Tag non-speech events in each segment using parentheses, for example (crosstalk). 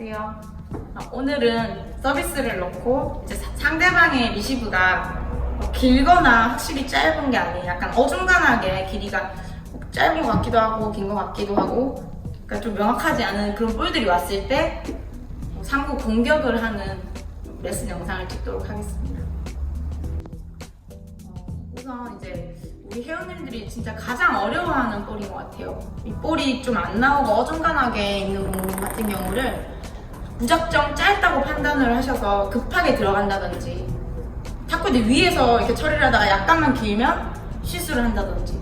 안녕하세요. 아, 오늘은 서비스를 넣고 이제 사- 상대방의 리시브가 뭐 길거나 확실히 짧은 게 아니에요. 약간 어중간하게 길이가 짧은 것 같기도 하고 긴 것 같기도 하고 그러니까 좀 명확하지 않은 그런 볼들이 왔을 때뭐 상부 공격을 하는 레슨 영상을 찍도록 하겠습니다. 어, 우선 이제 우리 회원님들이 진짜 가장 어려워하는 볼인 것 같아요. 이 볼이 좀 안 나오고 어중간하게 있는 공 같은 경우를 무작정 짧다고 판단을 하셔서 급하게 들어간다든지 탁구대 위에서 이렇게 처리를 하다가 약간만 길면 실수를 한다든지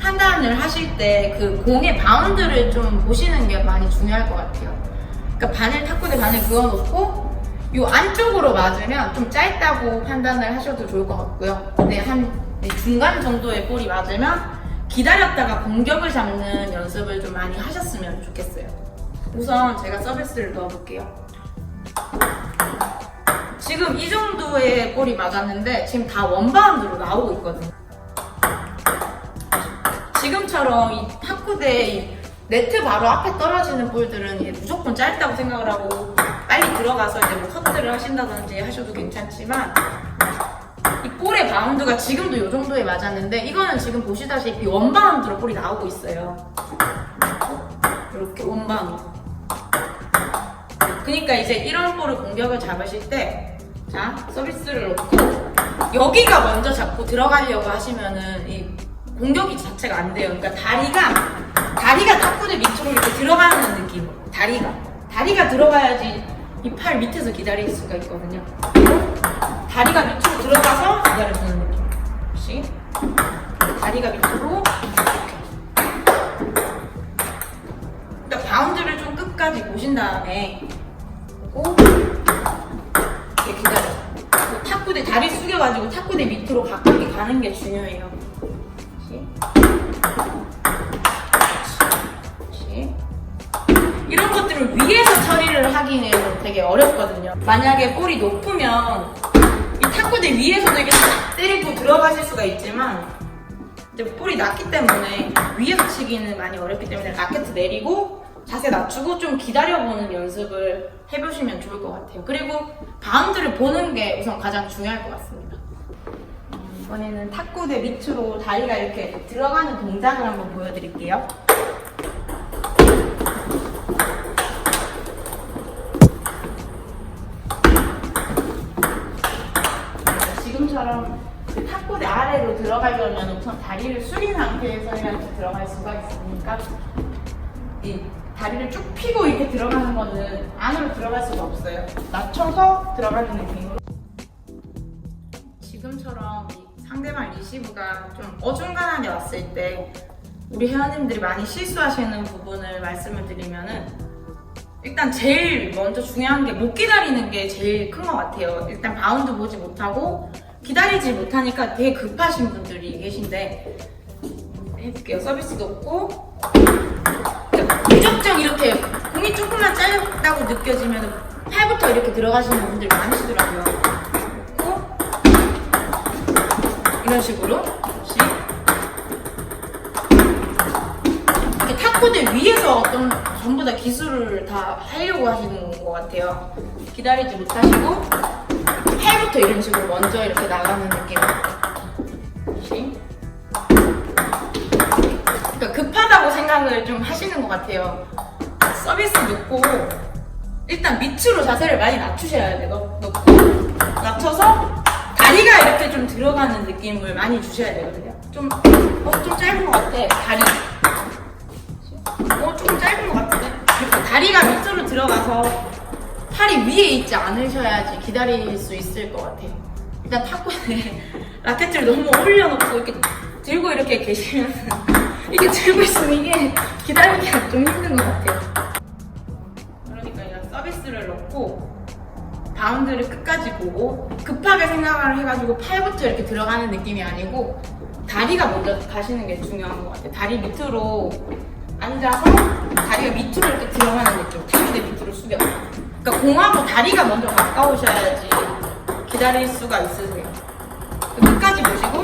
판단을 하실 때 그 공의 바운드를 좀 보시는 게 많이 중요할 것 같아요. 그러니까 바늘 탁구대 바늘 그어놓고 이 안쪽으로 맞으면 좀 짧다고 판단을 하셔도 좋을 것 같고요. 근데 한 네, 중간 정도의 볼이 맞으면 기다렸다가 공격을 잡는 연습을 좀 많이 하셨으면 좋겠어요. 우선 제가 서비스를 넣어볼게요. 지금 이 정도의 볼이 맞았는데 지금 다 원바운드로 나오고 있거든요. 지금처럼 이 탁구대 이 네트 바로 앞에 떨어지는 볼들은 무조건 짧다고 생각을 하고 빨리 들어가서 이제 뭐 커트를 하신다든지 하셔도 괜찮지만 이 볼의 바운드가 지금도 이 정도에 맞았는데 이거는 지금 보시다시피 원바운드로 볼이 나오고 있어요. 이렇게 원바운드. 그러니까 이제 이런 볼을 공격을 잡으실 때, 자, 서비스를 놓고, 여기가 먼저 잡고 들어가려고 하시면은, 이 공격이 자체가 안 돼요. 그러니까 다리가, 다리가 탁구대 밑으로 이렇게 들어가는 느낌. 다리가. 다리가 들어가야지 이 팔 밑에서 기다릴 수가 있거든요. 다리가 밑으로 들어가서 기다려주는 느낌. 혹시? 다리가 밑으로. 그러니까 바운드를 좀 끝까지 보신 다음에 보고 이렇게 기다려. 그 탁구대 다리 숙여가지고 탁구대 밑으로 가깝게 가는 게 중요해요. 그렇지? 이런 것들을 위에서 처리를 하기는 되게 어렵거든요. 만약에 볼이 높으면 이 탁구대 위에서도 이렇게 탁 때리고 들어가실 수가 있지만 이제 볼이 낮기 때문에 위에서 치기는 많이 어렵기 때문에 라켓 내리고 자세 낮추고 좀 기다려보는 연습을 해보시면 좋을 것 같아요. 그리고 바운드를 보는 게 우선 가장 중요할 것 같습니다. 음, 이번에는 탁구대 밑으로 다리가 이렇게 들어가는 동작을 한번 보여드릴게요. 지금처럼 그 탁구대 아래로 들어가려면 우선 다리를 숙인 상태에서 이렇게 들어갈 수가 있으니까 이 다리를 쭉 펴고 이렇게 들어가는 거는 안으로 들어갈 수가 없어요. 낮춰서 들어가는 느낌으로. 지금처럼 이 상대방 리시브가 좀 어중간하게 왔을 때 우리 회원님들이 많이 실수하시는 부분을 말씀을 드리면은 일단 제일 먼저 중요한 게 못 기다리는 게 제일 큰 것 같아요. 일단 바운드 보지 못하고 기다리지 못하니까 되게 급하신 분들이 계신데 해볼게요. 서비스도 없고 무작정 이렇게 공이 조금만 짧다고 느껴지면 팔부터 이렇게 들어가시는 분들이 많으시더라고요. 그리고 이런 식으로 혹시 이렇게 탁구대 위에서 어떤 전부 다 기술을 다 하려고 하시는 것 같아요. 기다리지 못하시고 팔부터 이런 식으로 먼저 이렇게 나가는 느낌. 급하다고 생각을 좀 하시는 것 같아요. 서비스 넣고 일단 밑으로 자세를 많이 낮추셔야 돼요. 넣- 넣고 낮춰서 다리가 이렇게 좀 들어가는 느낌을 많이 주셔야 되거든요. 좀, 어, 좀 짧은 것 같아. 다리. 어, 조금 짧은 것 같은데? 이렇게 다리가 밑으로 들어가서 팔이 위에 있지 않으셔야지 기다릴 수 있을 것 같아요. 일단 탁구에 (laughs) 라켓을 너무 올려놓고 이렇게 들고 이렇게 계시면 이게 들고 있으면 이게 기다리기가 좀 힘든 것 같아요. 그러니까 이런 서비스를 넣고 바운드를 끝까지 보고 급하게 생각을 해가지고 팔부터 이렇게 들어가는 느낌이 아니고 다리가 먼저 가시는 게 중요한 것 같아요. 다리 밑으로 앉아서 다리가 밑으로 이렇게 들어가는 느낌. 다리대 밑으로 숙여. 그러니까 공하고 다리가 먼저 가까우셔야지 기다릴 수가 있으세요. 끝까지 보시고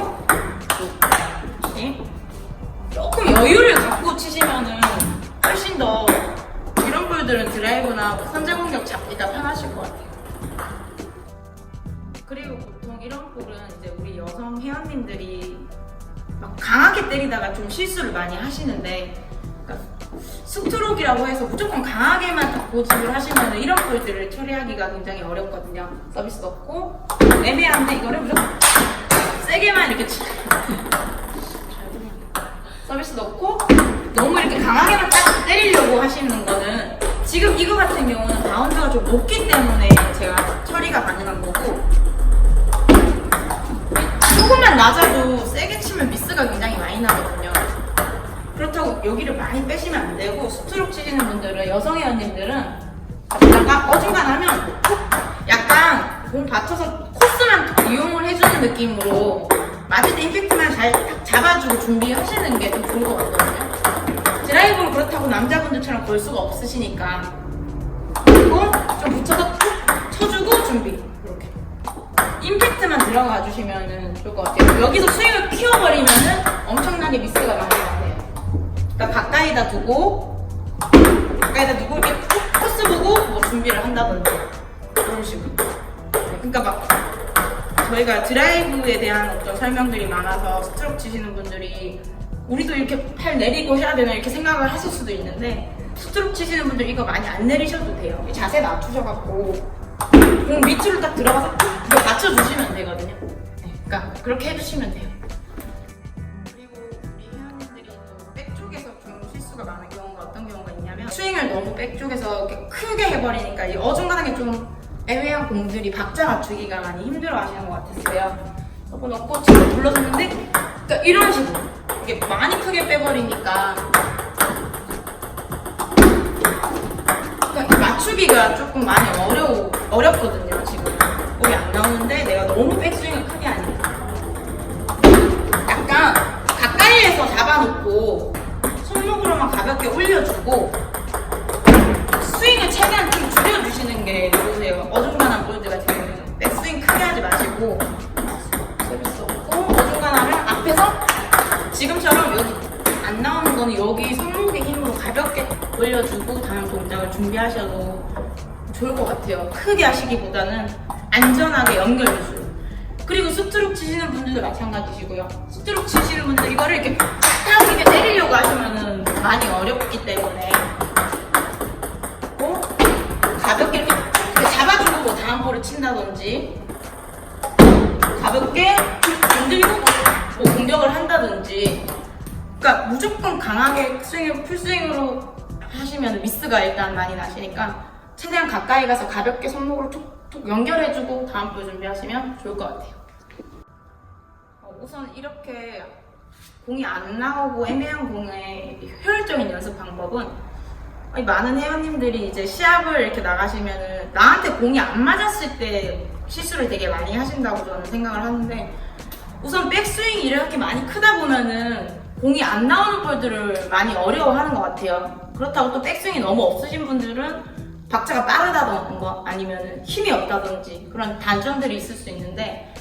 여유를 갖고 치시면은 훨씬 더 이런 볼들 분들은 드라이브나 선제 공격 잡기가 편하실 것 같아요. 그리고 보통 이런 볼은 이제 우리 여성 회원님들이 막 강하게 때리다가 좀 실수를 많이 하시는데 그러니까 스트로크라고 해서 무조건 강하게만 딱 고집을 하시면 이런 볼들을 처리하기가 굉장히 어렵거든요. 서비스 없고 애매한데 이거를 무조건 세게만 이렇게 치. 서비스 넣고 너무 이렇게 강하게만 딱 때리려고 하시는 거는 지금 이거 같은 경우는 바운드가 좀 높기 때문에 제가 처리가 가능한 거고 조금만 낮아도 세게 치면 미스가 굉장히 많이 나거든요. 그렇다고 여기를 많이 빼시면 안 되고 스트로크 치시는 분들은 여성 회원님들은 약간 어중간하면 툭 약간 공 받쳐서 코스만 툭 이용을 해주는 느낌으로 맞을 때 임팩트만 잘 딱 잡아주고 준비하시는 게 좀 좋을 것 같거든요. 드라이브는 그렇다고 남자분들처럼 걸 수가 없으시니까 그리고 좀 붙여서 툭 쳐주고 준비 이렇게 임팩트만 들어가 주시면 좋을 것 같아요. 여기서 스윙을 키워버리면은 엄청나게 미스가 많이 나요. 그러니까 가까이다 두고 가까이다 두고 이렇게 콕 코스 보고 뭐 준비를 한다든지 그런 식으로. 네, 그러니까 막 저희가 드라이브에 대한 어떤 설명들이 많아서 스트로크 치시는 분들이 우리도 이렇게 팔 내리고 해야 되나 이렇게 생각을 하실 수도 있는데 스트로크 치시는 분들 이거 많이 안 내리셔도 돼요. 이 자세 낮추셔갖고 공 밑으로 딱 들어가서 툭 이거 받쳐주시면 되거든요. 네, 그러니까 그렇게 해주시면 돼요. 그리고 우리 회원님들이 또 백쪽에서 좀 실수가 많은 경우가 어떤 경우가 있냐면 스윙을 너무 백쪽에서 이렇게 크게 해버리니까 이 어중간하게 좀 애매한 공들이 박자 맞추기가 많이 힘들어 하시는 것 같았어요. 저거 넣고 지금 불러줬는데 그러니까 이런 식으로 이게 많이 크게 빼버리니까 그러니까 이 맞추기가 조금 많이 어려워, 어렵거든요, 지금. 볼이 안 나오는데 내가 너무 백스윙을 크게 하니까. 약간 가까이에서 잡아놓고 손목으로만 가볍게 올려주고 준비하셔도 좋을 것 같아요. 크게 하시기보다는 안전하게 연결 위주로. 그리고 스트로크 치시는 분들도 마찬가지시고요. 스트로크 치시는 분들 이거를 이렇게 탁 이렇게 때리려고 하시면은 많이 어렵기 때문에 어? 가볍게 이렇게 잡아주고 뭐 다음 볼을 친다든지 가볍게 건들고 뭐 공격을 한다든지 그러니까 무조건 강하게 스윙을 풀스윙으로 하시면 미스가 일단 많이 나시니까 최대한 가까이 가서 가볍게 손목으로 툭툭 연결해주고 다음 볼 준비하시면 좋을 것 같아요. 어, 우선 이렇게 공이 안 나오고 애매한 공의 효율적인 연습 방법은 많은 회원님들이 이제 시합을 이렇게 나가시면은 나한테 공이 안 맞았을 때 실수를 되게 많이 하신다고 저는 생각을 하는데 우선 백스윙이 이렇게 많이 크다 보면은 공이 안 나오는 볼들을 많이 어려워하는 것 같아요. 그렇다고 또 백스윙이 너무 없으신 분들은 박자가 빠르다던가 아니면 힘이 없다든지 그런 단점들이 있을 수 있는데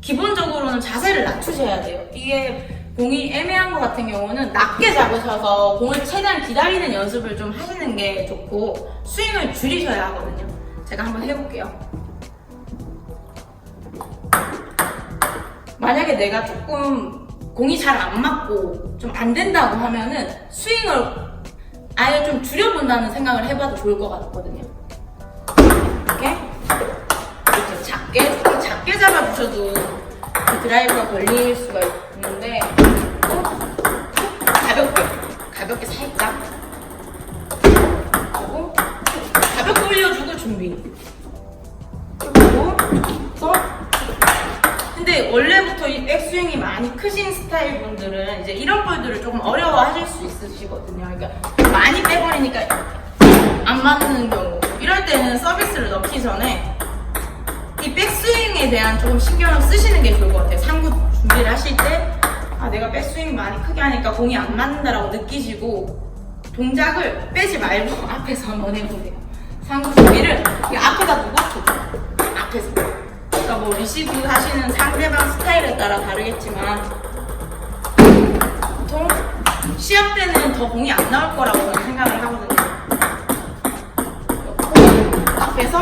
기본적으로는 자세를 낮추셔야 돼요. 이게 공이 애매한 것 같은 경우는 낮게 잡으셔서 공을 최대한 기다리는 연습을 좀 하시는 게 좋고 스윙을 줄이셔야 하거든요. 제가 한번 해볼게요. 만약에 내가 조금 공이 잘 안 맞고 좀 안 된다고 하면은 스윙을 아예 좀 줄여본다는 생각을 해봐도 좋을 것 같거든요. 이렇게 이렇게 작게 조금 작게 잡아주셔도 그 드라이브가 걸릴 수가 있는데 어? 가볍게 가볍게 살짝 그리고 가볍게 올려주고 준비 원래부터 이 백스윙이 많이 크신 스타일 분들은 이제 이런 볼들을 조금 어려워하실 수 있으시거든요. 그러니까 많이 빼버리니까 안 맞는 경우. 이럴 때는 서비스를 넣기 전에 이 백스윙에 대한 조금 신경을 쓰시는 게 좋을 것 같아요. 상구 준비를 하실 때, 아, 내가 백스윙 많이 크게 하니까 공이 안 맞는다라고 느끼시고, 동작을 빼지 말고 (laughs) 앞에서 한번 해보세요. 상구 준비를 이 앞에다 두고, 뭐 리시브 하시는 상대방 스타일에 따라 다르겠지만, 보통 시합 때는 더 공이 안 나올 거라고 저는 생각을 하거든요. 앞에서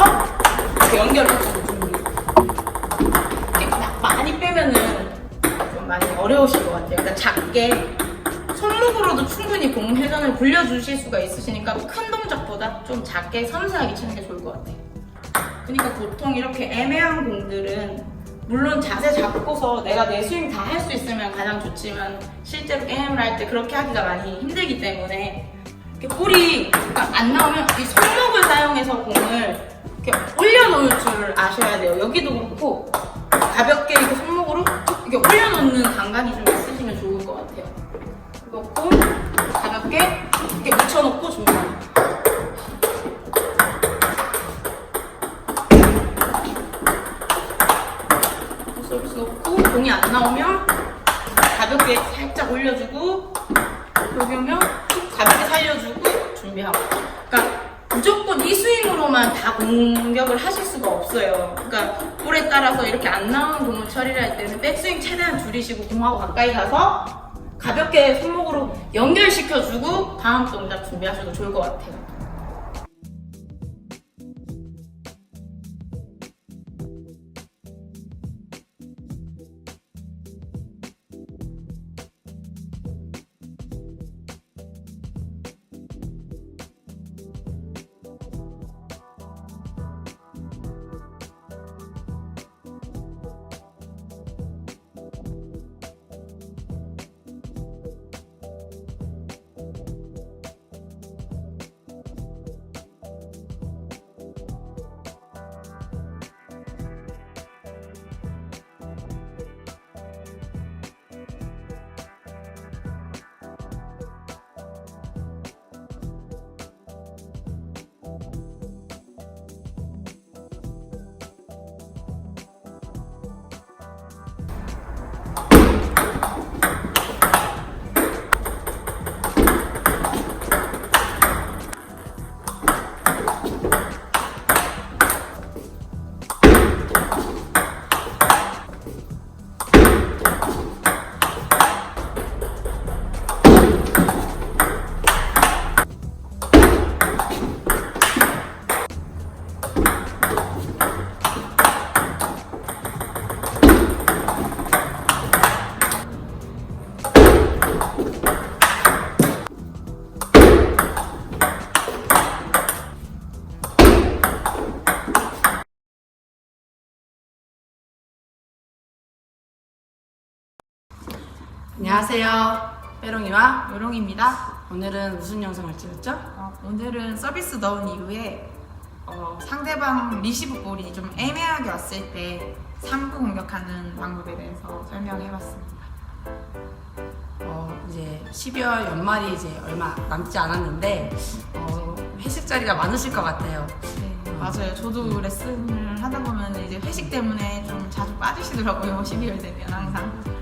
이렇게 준비. 이렇게 막 많이 빼면은 좀 많이 어려우실 것 같아요. 그러니까 작게 손목으로도 충분히 공 회전을 굴려주실 수가 있으시니까 큰 동작보다 좀 작게 섬세하게 치는 게 좋을 것 같아요. 그러니까 보통 이렇게 애매한 공들은 물론 자세 잡고서 내가 내 스윙 다 할 수 있으면 가장 좋지만 실제로 게임을 할 때 그렇게 하기가 많이 힘들기 때문에 이렇게 볼이 안 나오면 이 손목을 사용해서 공을 이렇게 올려놓을 줄 아셔야 돼요. 여기도 그렇고 가볍게 이렇게 손목으로 툭 이렇게 올려놓는 감각이 좀 있으시면 좋을 것 같아요. 그렇고 가볍게 이렇게 묻혀놓고 준비합니다. 서비스 놓고 공이 안 나오면 가볍게 살짝 올려주고 여기 오면 툭 가볍게 살려주고 준비하고 그러니까 무조건 이 스윙으로만 다 공격을 하실 수가 없어요. 그러니까 볼에 따라서 이렇게 안 나오는 공을 처리를 할 때는 백스윙 최대한 줄이시고 공하고 가까이 가서 가볍게 손목으로 연결시켜주고 다음 동작 준비하셔도 좋을 것 같아요 안녕하세요. 빼롱이와 요롱입니다. 오늘은 무슨 영상을 찍었죠? 어, 오늘은 서비스 넣은 이후에 어, 상대방 리시브 볼이 좀 애매하게 왔을 때 3구 공격하는 방법에 대해서 설명해봤습니다. 어, 이제 12월 연말이 이제 얼마 남지 않았는데 어, 회식 자리가 많으실 것 같아요. 네, 맞아요. 저도 레슨을 하다 보면 이제 회식 때문에 좀 자주 빠지시더라고요. (laughs) 12월 되면 항상.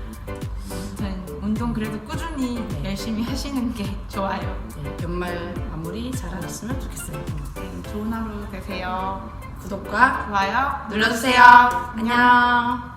운동 그래도 꾸준히 열심히 하시는 게 좋아요. 네, 연말 마무리 잘하셨으면 좋겠어요. 네, 좋은 하루 되세요. 구독과 좋아요 눌러주세요. 안녕.